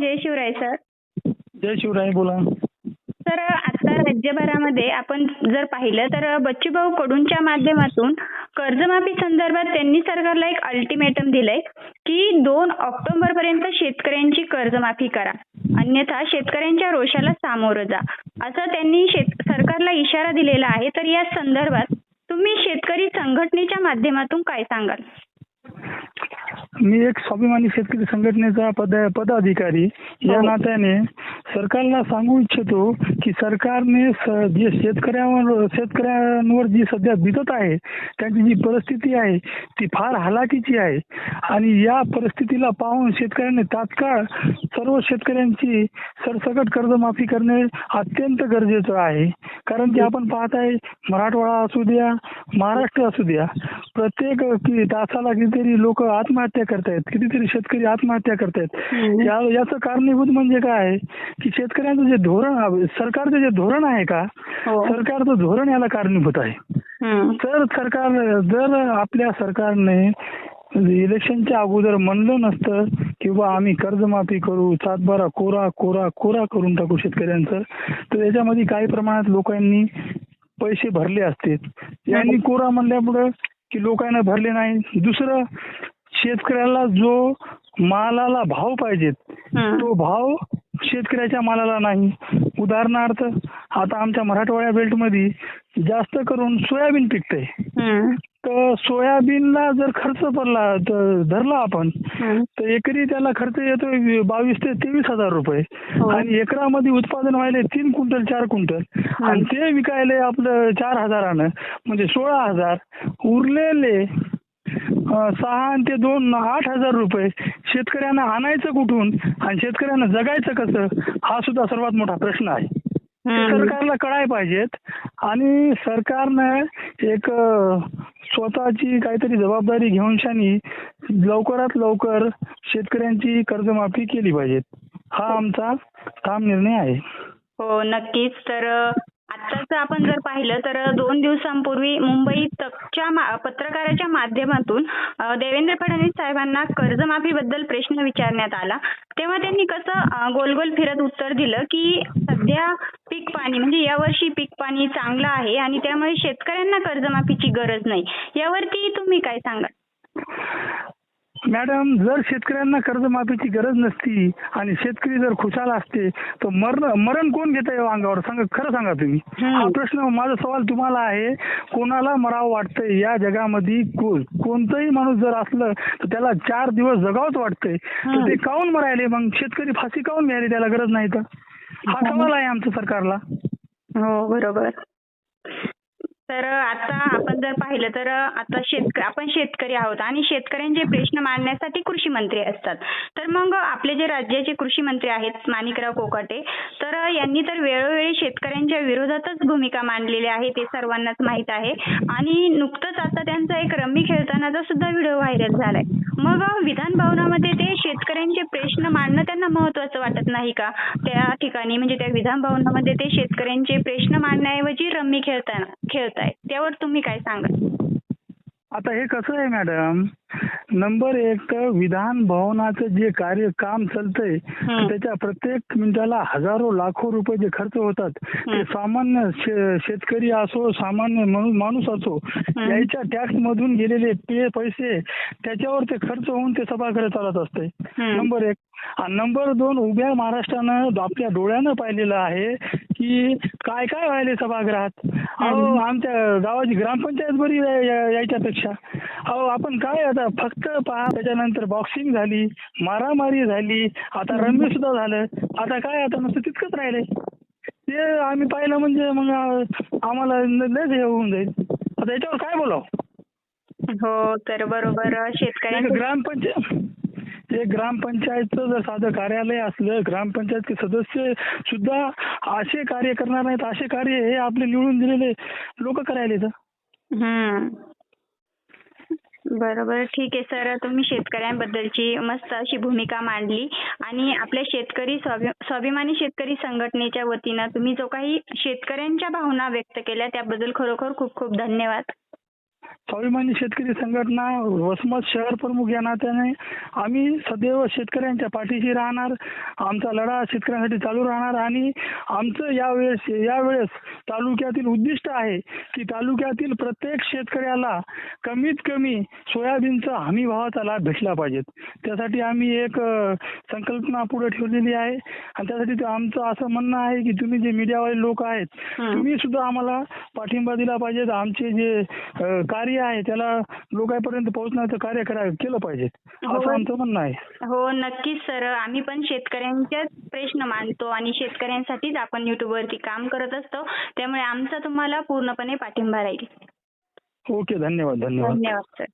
जय Shivray sir. जय शिवराय बोला. Sir आता राज्यभरामध्ये आपण जर पाहिलं तर बच्चूभाऊ कडूंच्या माध्यमातून कर्जमाफी संदर्भात त्यांनी सरकारला एक अल्टिमेटम दिलंय की दोन ऑक्टोबर पर्यंत शेतकऱ्यांची कर्जमाफी करा. अन्यथा शेतकऱ्यांच्या रोषाला सामोरं जा. असं त्यांनी शेत सरकारला इशारा दिलेला आहे. तर या संदर्भात तुम्ही शेतकरी संघटनेच्या माध्यमातून काय सांगाल? मी एक स्वाभिमानी शेतकरी संघटनेचा पद पदाधिकारी. या हो. नात्याने सरकारला सांगू इच्छितो की सरकारने स- जे शेतकऱ्यावर शेतकऱ्यांवर जी सध्या बितत आहे त्यांची जी परिस्थिती आहे ती फार हलाखीची आहे. आणि या परिस्थितीला पाहून शेतकऱ्यांनी तात्काळ सर्व शेतकऱ्यांची सरसकट कर्जमाफी करणे अत्यंत गरजेचं आहे. कारण की आपण पाहत आहे मराठवाडा असू द्या महाराष्ट्र असू द्या प्रत्येक की तासाला कितीतरी लोक आत्महत्या करतायत कितीतरी शेतकरी आत्महत्या करतायत. या याचं कारणीभूत म्हणजे काय? आहे की शेतकऱ्यांचं जे धोरण सरकारचं जे धोरण आहे का? हो. सरकारचं धोरण याला कारणीभूत आहे. हम्म. तर सरकार जर आपल्या सरकारने इलेक्शनच्या अगोदर म्हणलं नसतं की बा आम्ही कर्जमाफी करू सातबारा कोरा कोरा कोरा करून टाकू शेतकऱ्यांचं तर याच्यामध्ये काही प्रमाणात लोकांनी पैसे भरले असते यांनी कोरा म्हणल्यामुळं की लोकांना भरले नाही. दुसरं शेतकऱ्याला जो मालाला भाव पाहिजेत. तो भाव शेतकऱ्याच्या मालाला नाही. उदाहरणार्थ आता आमच्या मराठवाड्या बेल्टमध्ये जास्त करून सोयाबीन पिकतंय. सोयाबीनला जर खर्च पडला तर धरला आपण. तर एकरी त्याला खर्च येतो बावीस ते तेवीस हजार रुपये हो. आणि एकरामध्ये उत्पादन व्हायले तीन क्विंटल चार क्विंटल आणि ते विकायले आपलं चार हजारानं म्हणजे सोळा हजार उरलेले सहा आणि ते दोन आठ हजार रुपये शेतकऱ्यांना आणायचं कुठून आणि शेतकऱ्यांना जगायचं कसं हा सुद्धा सर्वात मोठा प्रश्न आहे. सरकारला कळाय पाहिजेत आणि सरकारनं एक स्वतःची काहीतरी जबाबदारी घेऊन शानी लवकरात लवकर शेतकऱ्यांची कर्जमाफी केली पाहिजेत हा आमचा ठाम निर्णय आहे. हो नक्कीच. तर आताच आपण जर पाहिलं तर दोन दिवसांपूर्वी मुंबई तकच्या पत्रकाराच्या माध्यमातून देवेंद्र फडणवीस साहेबांना कर्जमाफीबद्दल प्रश्न विचारण्यात आला. तेव्हा त्यांनी कसं गोल गोल फिरत उत्तर दिलं की सध्या पीक पाणी म्हणजे यावर्षी पीक पाणी चांगलं आहे आणि त्यामुळे शेतकऱ्यांना कर्जमाफीची गरज नाही. यावरती तुम्ही काय सांगाल? मॅडम जर शेतकऱ्यांना कर्जमाफीची गरज नसती आणि शेतकरी जर खुशाल असते तर मरण मरण कोण घेत आहे अंगावर सांगा खरं सांगा तुम्ही. हा प्रश्न माझा सवाल तुम्हाला आहे कोणाला मरावं वाटतंय या जगामध्ये कोणतंही माणूस जर असलं तर त्याला चार दिवस जगावंच वाटतंय. तर. ते काऊन मरायले? मग शेतकरी फाशी काऊन घ्यायले त्याला गरज नाही तर? हा सवाल आहे आमच्या सरकारला. हो बरोबर. तर आता आपण जर पाहिलं तर आता शेतकरी आपण शेतकरी आहोत आणि शेतकऱ्यांचे प्रश्न मांडण्यासाठी कृषी मंत्री असतात. तर मग आपले जे राज्याचे कृषी मंत्री आहेत माणिकराव कोकाटे तर यांनी तर वेळोवेळी शेतकऱ्यांच्या विरोधातच भूमिका मांडलेली आहे ते सर्वांनाच माहीत आहे. आणि नुकतंच आता त्यांचा एक रम्मी खेळतानाचा सुद्धा व्हिडिओ व्हायरल झालाय. मग विधान भवनामध्ये ते शेतकऱ्यांचे प्रश्न मांडणं त्यांना महत्वाचं वाटत नाही का? त्या ठिकाणी म्हणजे त्या विधान भवनामध्ये ते शेतकऱ्यांचे प्रश्न मांडण्याऐवजी रम्मी खेळताना खेळताय. त्यावर तुम्ही काय सांगाल? आता हे कसं आहे मॅडम नंबर एक तर विधान भवनाचं जे कार्य काम चालतंय. त्याच्या प्रत्येक मिनिटाला हजारो लाखो रुपये जे खर्च होतात ते. सामान्य शेतकरी असो सामान्य माणूस असो याच्या टॅक्स मधून गेलेले पे पैसे त्याच्यावर ते खर्च होऊन ते सभागृह चालत असते. नंबर एक आणि नंबर दोन उभ्या महाराष्ट्रानं आपल्या डोळ्यानं पाहिलेलं आहे की काय काय व्हायले सभागृहात? अहो आमच्या गावाची ग्रामपंचायत बरी या- या- यायच्यापेक्षा अहो आपण काय आता फक्त पहा त्याच्यानंतर बॉक्सिंग झाली मारामारी झाली आता रनवे सुद्धा झालं. आता काय आता नुसतं तितकंच राहिलंय ते आम्ही पाहिलं म्हणजे मग आम्हाला ल- लयच हे होऊन जाईल. आता याच्यावर काय बोलावं? हो तर बरोबर शेतकऱ्यांचे ग्रामपंचायत ते ग्रामपंचायतचं जर साधं कार्यालय असलं ग्रामपंचायतचे सदस्य सुद्धा असे कार्य करणार नाहीत असे कार्य हे आपले निवडून दिलेले लोक करायले हम्म. बरोबर. ठीक आहे सर. तुम्ही शेतकऱ्यांबद्दलची मस्त अशी भूमिका मांडली. आणि आपल्या शेतकरी स्वाभि स्वाभिमानी शेतकरी संघटनेच्या वतीनं तुम्ही जो काही शेतकऱ्यांच्या भावना व्यक्त केल्या त्याबद्दल खरोखर खूप खूप धन्यवाद. स्वाभिमानी शेतकरी संघटना वसमत शहर प्रमुख या नात्याने आम्ही सदैव शेतकऱ्यांच्या पाठीशी राहणार. आमचा लढा शेतकऱ्यांसाठी चालू राहणार आणि आमचं यावेळेस यावेळेस तालुक्यातील उद्दिष्ट आहे की तालुक्यातील प्रत्येक शेतकऱ्याला कमीत कमी सोयाबीनचा हमी भावाचा लाभ भेटला पाहिजे. त्यासाठी आम्ही एक संकल्पना पुढे ठेवलेली आहे. आणि त्यासाठी ते आमचं असं म्हणणं आहे की तुम्ही जे मीडियावाले लोक आहेत. तुम्ही सुद्धा आम्हाला पाठिंबा दिला पाहिजे. आमचे जे अ, कार्य आहे त्याला लोकांपर्यंत पोहोचण्याचं कार्य करा केलं पाहिजे. हो. असं आमचं म्हणणं आहे. हो नक्कीच सर. आम्ही पण शेतकऱ्यांचेच प्रश्न मांडतो आणि शेतकऱ्यांसाठीच आपण युट्यूबवरती काम करत असतो. त्यामुळे आमचा तुम्हाला पूर्णपणे पाठिंबा राहील. ओके धन्यवाद धन्यवाद. धन्यवाद सर.